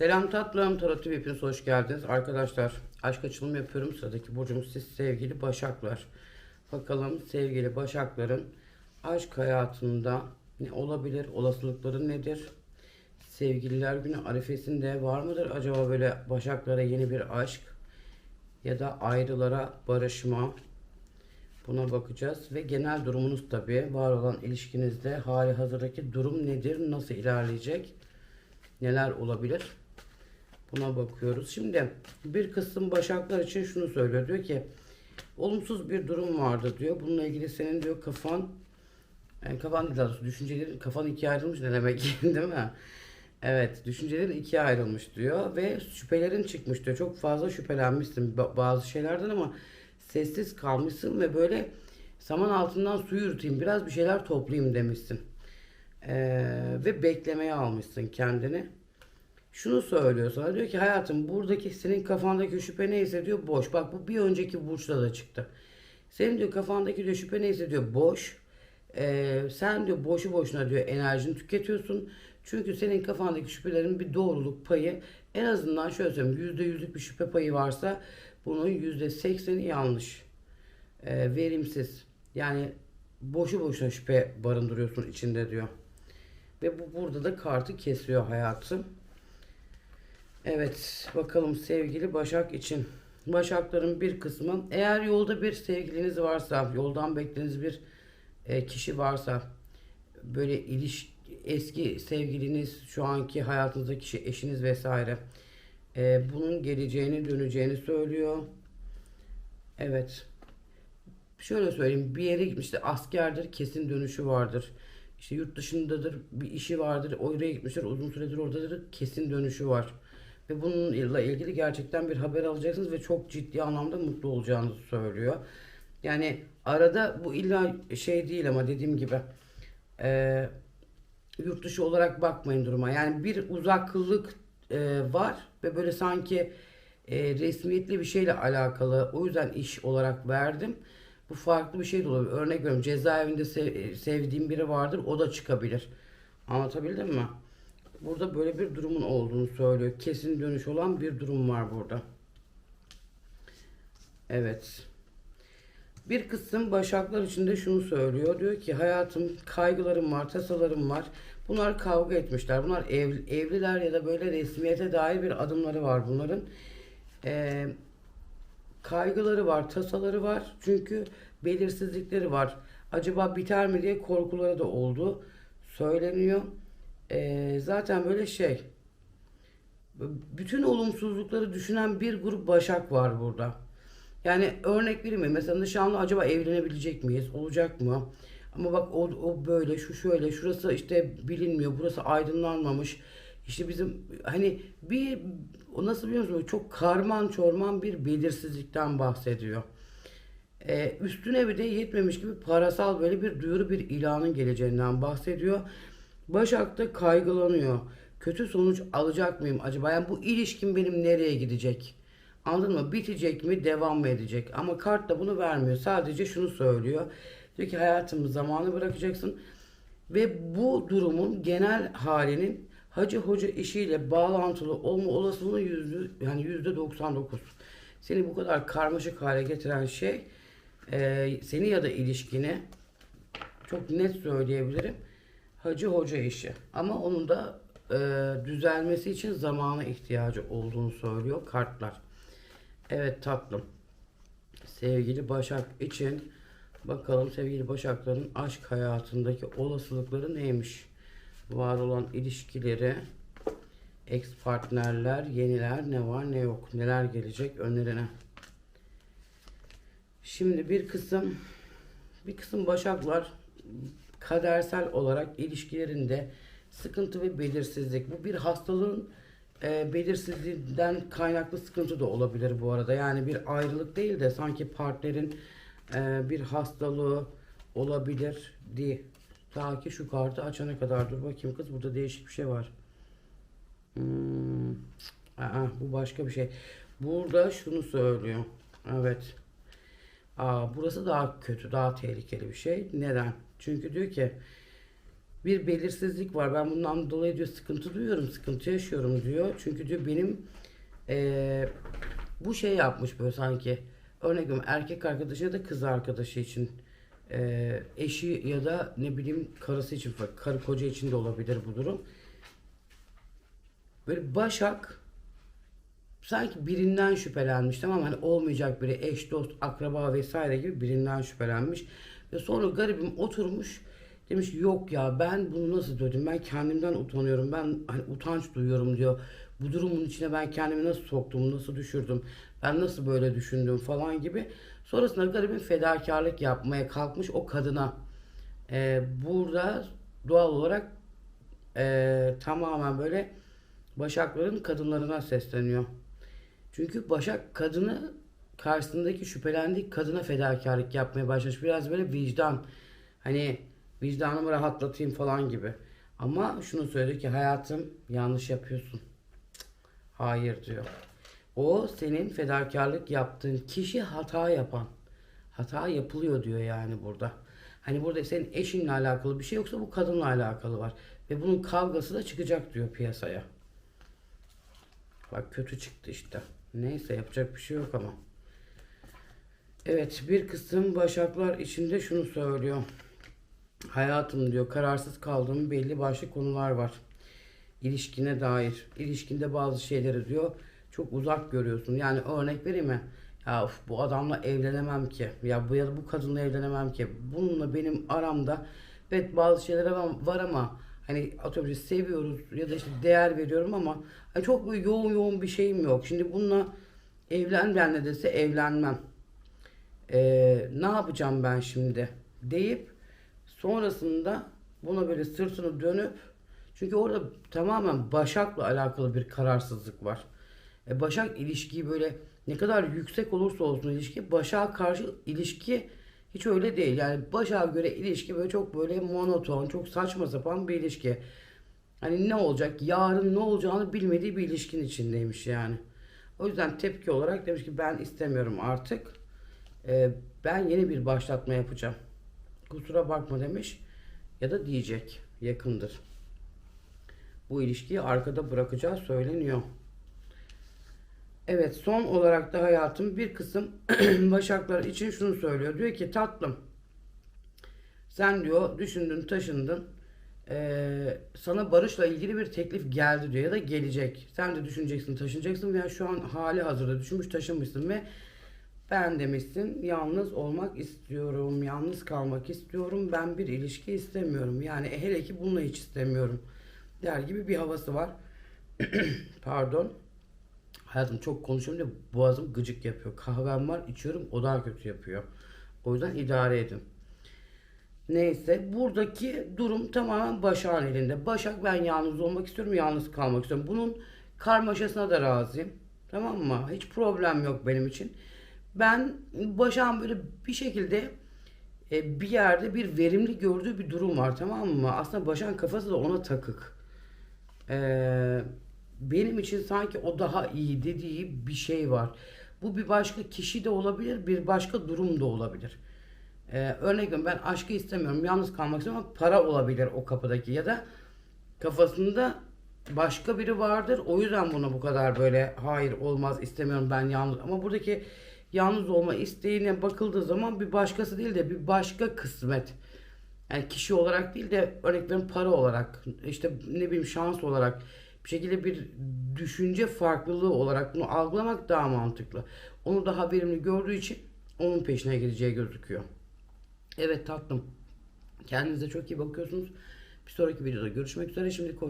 Selam tatlım, Tarot hepiniz hoş geldiniz. Arkadaşlar aşk açılımı yapıyorum. Sıradaki burcumuz siz sevgili Başaklar. Bakalım sevgili Başakların aşk hayatında ne olabilir? Olasılıkları nedir? Sevgililer günü arifesinde var mıdır acaba böyle Başaklara yeni bir aşk? Ya da ayrılara barışma? Buna bakacağız ve genel durumunuz tabii var olan ilişkinizde hali hazırdaki durum nedir? Nasıl ilerleyecek? Neler olabilir? Buna bakıyoruz. Şimdi bir kısım başaklar için şunu söylüyor. Diyor ki olumsuz bir durum vardı diyor. Bununla ilgili senin diyor kafan yani kafan daha doğrusu düşüncelerin kafan ikiye ayrılmış ne demek değil mi? Evet düşüncelerin ikiye ayrılmış diyor ve şüphelerin çıkmış diyor. Çok fazla şüphelenmişsin ba- bazı şeylerden ama sessiz kalmışsın ve böyle saman altından su yürüteyim biraz bir şeyler toplayayım demişsin. Ee, ve beklemeye almışsın kendini şunu söylüyor sana diyor ki hayatım buradaki senin kafandaki şüphe neyse diyor boş. Bak bu bir önceki burçta da çıktı. Senin diyor kafandaki diyor şüphe neyse diyor boş. Ee, sen diyor boşu boşuna diyor enerjini tüketiyorsun. Çünkü senin kafandaki şüphelerin bir doğruluk payı en azından şöyle söyleyeyim yüzde yüzlük bir şüphe payı varsa bunun yüzde sekseni yanlış. Ee, verimsiz. Yani boşu boşuna şüphe barındırıyorsun içinde diyor. Ve bu burada da kartı kesiyor hayatım. Evet, bakalım sevgili Başak için. Başakların bir kısmı eğer yolda bir sevgiliniz varsa, yoldan beklediğiniz bir e, kişi varsa, böyle iliş eski sevgiliniz, şu anki hayatınızdaki kişi, eşiniz vesaire, e, bunun geleceğini, döneceğini söylüyor. Evet. Şöyle söyleyeyim, bir yere gitmişti, askerdir, kesin dönüşü vardır. İşte yurt dışındadır, bir işi vardır, oraya gitmiştir, uzun süredir oradadır, kesin dönüşü var. Ve bununla ilgili gerçekten bir haber alacaksınız ve çok ciddi anlamda mutlu olacağınızı söylüyor. Yani arada bu illa şey değil ama dediğim gibi e, yurt dışı olarak bakmayın duruma. Yani bir uzaklılık e, var ve böyle sanki e, resmiyetli bir şeyle alakalı. O yüzden iş olarak verdim. Bu farklı bir şey de olabilir. Örnek veriyorum cezaevinde sev- sevdiğim biri vardır o da çıkabilir. Anlatabildim mi? Burada böyle bir durumun olduğunu söylüyor. Kesin dönüş olan bir durum var burada. Evet. Bir kısım başaklar için de şunu söylüyor. Diyor ki hayatım kaygılarım var, tasalarım var. Bunlar kavga etmişler. Bunlar ev, evliler ya da böyle resmiyete dair bir adımları var bunların. Ee, kaygıları var, tasaları var. Çünkü belirsizlikleri var. Acaba biter mi diye korkuları da oldu. Söyleniyor. Ee, zaten böyle şey bütün olumsuzlukları düşünen bir grup başak var burada. Yani örnek vereyim mi? Mesela nişanlı acaba evlenebilecek miyiz? Olacak mı? Ama bak o, o böyle, şu şöyle, şurası işte bilinmiyor, burası aydınlanmamış. İşte bizim hani bir o nasıl biliyor musun? Çok karman çorman bir belirsizlikten bahsediyor. Ee, üstüne bir de yetmemiş gibi parasal böyle bir duyuru bir ilanın geleceğinden bahsediyor. Başak da kaygılanıyor. Kötü sonuç alacak mıyım acaba? Yani bu ilişkin benim nereye gidecek? Anladın mı? Bitecek mi? Devam mı edecek? Ama kart da bunu vermiyor. Sadece şunu söylüyor. Diyor ki hayatımı zamanı bırakacaksın. Ve bu durumun genel halinin hacı hoca işiyle bağlantılı olma olasılığı yüzde yani yüzde 99. Seni bu kadar karmaşık hale getiren şey e, seni ya da ilişkini çok net söyleyebilirim. Hacı hoca işi. Ama onun da e, düzelmesi için zamana ihtiyacı olduğunu söylüyor kartlar. Evet tatlım. Sevgili Başak için bakalım sevgili Başakların aşk hayatındaki olasılıkları neymiş? Var olan ilişkileri, ex partnerler, yeniler ne var ne yok, neler gelecek önlerine. Şimdi bir kısım bir kısım Başaklar kadersel olarak ilişkilerinde sıkıntı ve belirsizlik. Bu bir hastalığın e, belirsizliğinden kaynaklı sıkıntı da olabilir bu arada. Yani bir ayrılık değil de sanki partnerin e, bir hastalığı olabilir diye. Ta ki şu kartı açana kadar dur bakayım kız burada değişik bir şey var. Hmm. Aa, bu başka bir şey. Burada şunu söylüyor. Evet. Aa, burası daha kötü, daha tehlikeli bir şey. Neden? Çünkü diyor ki bir belirsizlik var. Ben bundan dolayı diyor sıkıntı duyuyorum, sıkıntı yaşıyorum diyor. Çünkü diyor benim eee, bu şey yapmış böyle sanki. Örnek veriyorum erkek arkadaşı ya da kız arkadaşı için eee, eşi ya da ne bileyim karısı için karı koca için de olabilir bu durum. Böyle Başak sanki birinden şüphelenmiş tamam mı? hani olmayacak biri eş dost akraba vesaire gibi birinden şüphelenmiş. Ve sonra garibim oturmuş demiş yok ya ben bunu nasıl dedim ben kendimden utanıyorum. Ben hani utanç duyuyorum diyor. Bu durumun içine ben kendimi nasıl soktum nasıl düşürdüm? Ben nasıl böyle düşündüm? falan gibi. Sonrasında garibim fedakarlık yapmaya kalkmış o kadına. Ee, burada doğal olarak ee, tamamen böyle Başakların kadınlarına sesleniyor. Çünkü Başak kadını karşısındaki şüphelendiği kadına fedakarlık yapmaya başlamış. Biraz böyle vicdan. Hani vicdanımı rahatlatayım falan gibi. Ama şunu söylüyor ki hayatım yanlış yapıyorsun. Hayır diyor. O senin fedakarlık yaptığın kişi hata yapan. Hata yapılıyor diyor yani burada. Hani burada senin eşinle alakalı bir şey yoksa bu kadınla alakalı var. Ve bunun kavgası da çıkacak diyor piyasaya. Bak kötü çıktı işte. Neyse yapacak bir şey yok ama. Evet bir kısım başaklar içinde şunu söylüyor. Hayatım diyor kararsız kaldığım belli başlı konular var. İlişkine dair. İlişkinde bazı şeyleri diyor çok uzak görüyorsun. Yani örnek vereyim mi? Ya of, bu adamla evlenemem ki. Ya bu ya da bu kadınla evlenemem ki. Bununla benim aramda evet bazı şeyler var var ama hani atıyorum işte seviyoruz ya da işte değer veriyorum ama hani çok böyle yoğun yoğun bir şeyim yok. Şimdi bununla evlen benle dese evlenmem. Ee, ne yapacağım ben şimdi deyip sonrasında buna böyle sırtını dönüp çünkü orada tamamen Başak'la alakalı bir kararsızlık var. E, Başak ilişkiyi böyle ne kadar yüksek olursa olsun ilişki Başak'a karşı ilişki hiç öyle değil. Yani Başak'a göre ilişki böyle çok böyle monoton, çok saçma sapan bir ilişki. Hani ne olacak, yarın ne olacağını bilmediği bir ilişkin içindeymiş yani. O yüzden tepki olarak demiş ki ben istemiyorum artık. Ee, ben yeni bir başlatma yapacağım. Kusura bakma demiş ya da diyecek yakındır. Bu ilişkiyi arkada bırakacağı söyleniyor. Evet son olarak da hayatım bir kısım başaklar için şunu söylüyor. Diyor ki tatlım sen diyor düşündün taşındın Ee, sana barışla ilgili bir teklif geldi diyor ya da gelecek. Sen de düşüneceksin taşınacaksın veya şu an hali hazırda düşünmüş taşınmışsın ve ben demişsin yalnız olmak istiyorum, yalnız kalmak istiyorum, ben bir ilişki istemiyorum. Yani hele ki bununla hiç istemiyorum der gibi bir havası var. Pardon. Hayatım çok konuşuyorum diye boğazım gıcık yapıyor. Kahvem var içiyorum o daha kötü yapıyor. O yüzden idare edin. Neyse buradaki durum tamamen Başak'ın elinde. Başak ben yalnız olmak istiyorum, yalnız kalmak istiyorum. Bunun karmaşasına da razıyım. Tamam mı? Hiç problem yok benim için. Ben Başak'ın böyle bir şekilde e, bir yerde bir verimli gördüğü bir durum var tamam mı? Aslında Başak'ın kafası da ona takık. Ee, benim için sanki o daha iyi dediği bir şey var. Bu bir başka kişi de olabilir, bir başka durum da olabilir. Ee, örnek ben aşkı istemiyorum, yalnız kalmak istiyorum ama para olabilir o kapıdaki ya da kafasında başka biri vardır. O yüzden buna bu kadar böyle hayır olmaz istemiyorum ben yalnız. Ama buradaki yalnız olma isteğine bakıldığı zaman bir başkası değil de bir başka kısmet. Yani kişi olarak değil de örnek veriyorum para olarak işte ne bileyim şans olarak bir şekilde bir düşünce farklılığı olarak bunu algılamak daha mantıklı. Onu daha verimli gördüğü için onun peşine gideceği gözüküyor. Evet tatlım. Kendinize çok iyi bakıyorsunuz. Bir sonraki videoda görüşmek üzere. Şimdi koş.